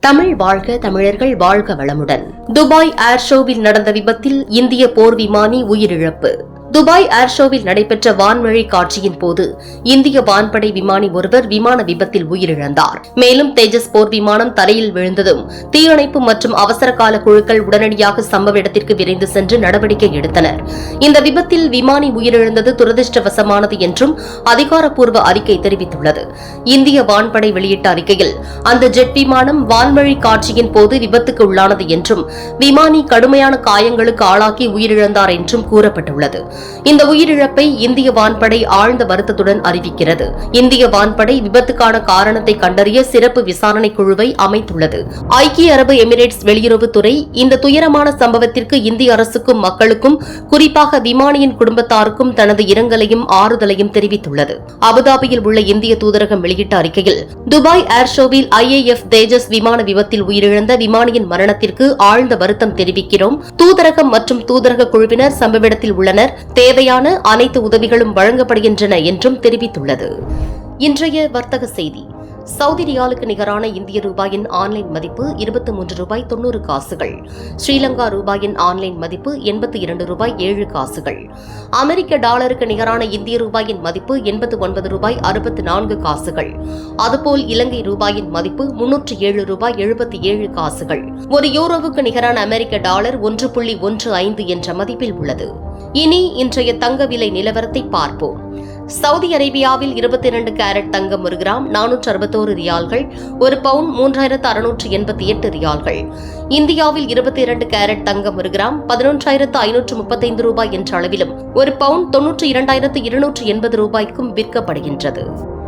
தமிழ் வாழ்க தமிழர்கள் வாழ்க வளமுடன். துபாய் ஏர் ஷோவில் நடந்த விபத்தில் இந்திய போர் விமானி உயிரிழப்பு. துபாய் ஏர் ஷோவில் நடைபெற்ற வான்வழி காட்சியின் போது இந்திய வான்படை விமானி ஒருவர் விமான விபத்தில் உயிரிழந்தார். மேலும் தேஜஸ் போர் விமானம் தரையில் விழுந்ததும் தீயணைப்பு மற்றும் அவசர கால குழுக்கள் உடனடியாக சம்பவ இடத்திற்கு விரைந்து சென்று நடவடிக்கை எடுத்தனர். இந்த விபத்தில் விமானி உயிரிழந்தது துரதிருஷ்டவசமானது என்றும் அதிகாரப்பூர்வ அறிக்கை தெரிவித்துள்ளது. இந்திய வான்படை வெளியிட்ட அறிக்கையில் அந்த ஜெட் விமானம் வான்வழி காட்சியின் போது விபத்துக்கு உள்ளானது என்றும் விமானி கடுமையான காயங்களுக்கு ஆளாக்கி உயிரிழந்தார் என்றும் கூறப்பட்டுள்ளது. இந்த உயிரிழப்பை இந்திய வான்படை ஆழ்ந்த வருத்தத்துடன் அறிவிக்கிறது. இந்திய வான்படை விபத்துக்கான காரணத்தை கண்டறிய சிறப்பு விசாரணை குழுவை அமைத்துள்ளது. ஐக்கிய அரபு எமிரேட்ஸ் வெளியுறவுத்துறை இந்த துயரமான சம்பவத்திற்கு இந்திய அரசுக்கும் மக்களுக்கும் குறிப்பாக விமானியின் குடும்பத்தாருக்கும் தனது இரங்கலையும் ஆறுதலையும் தெரிவித்துள்ளது. அபுதாபியில் உள்ள இந்திய தூதரகம் வெளியிட்ட அறிக்கையில் துபாய் ஏர் ஷோவில் ஐஏஎஃப் தேஜஸ் விமான விபத்தில் உயிரிழந்த விமானியின் மரணத்திற்கு ஆழ்ந்த வருத்தம் தெரிவிக்கிறோம். தூதரகம் மற்றும் தூதரக குழுவினர் சம்பவ இடத்தில் உள்ளனர். தேவையான அனைத்து உதவிகளும் வழங்கப்படுகின்றன என்றும் தெரிவித்துள்ளது. இன்றைய வர்த்தக செய்தி. சவுதி ரியாலுக்கு நிகரான இந்திய ரூபாயின் ஆன்லைன் மதிப்பு இருபத்தி மூன்று ரூபாய் தொன்னூறு காசுகள். ஸ்ரீலங்கா ரூபாயின் ஆன்லைன் மதிப்பு எண்பத்தி இரண்டு ரூபாய் ஏழு காசுகள். அமெரிக்க டாலருக்கு நிகரான இந்திய ரூபாயின் மதிப்பு எண்பத்து ஒன்பது ரூபாய் அறுபத்தி நான்கு காசுகள். அதுபோல் இலங்கை ரூபாயின் மதிப்பு முன்னூற்று ஏழு ரூபாய் எழுபத்தி ஏழு காசுகள். ஒரு யூரோவுக்கு நிகரான அமெரிக்க டாலர் ஒன்று புள்ளி ஒன்று ஐந்து என்ற மதிப்பில் உள்ளது. இனி இன்றைய தங்க விலை நிலவரத்தை பார்ப்போம். சவுதி அரேபியாவில் இருபத்தி இரண்டு கேரட் தங்கம் ஒரு கிராம் நானூற்று அறுபத்தோரு ரியால்கள் ஒரு பவுன் மூன்றாயிரத்து அறுநூற்று எண்பத்தி எட்டு ரியால்கள். இந்தியாவில் இருபத்தி இரண்டு கேரட் தங்கம் ஒரு கிராம் பதினொன்றாயிரத்து ஐநூற்று முப்பத்தைந்து ரூபாய் என்ற அளவிலும் ஒரு பவுன் தொன்னூற்று இரண்டாயிரத்து இருநூற்று எண்பது ரூபாய்க்கும் விற்கப்படுகின்றது.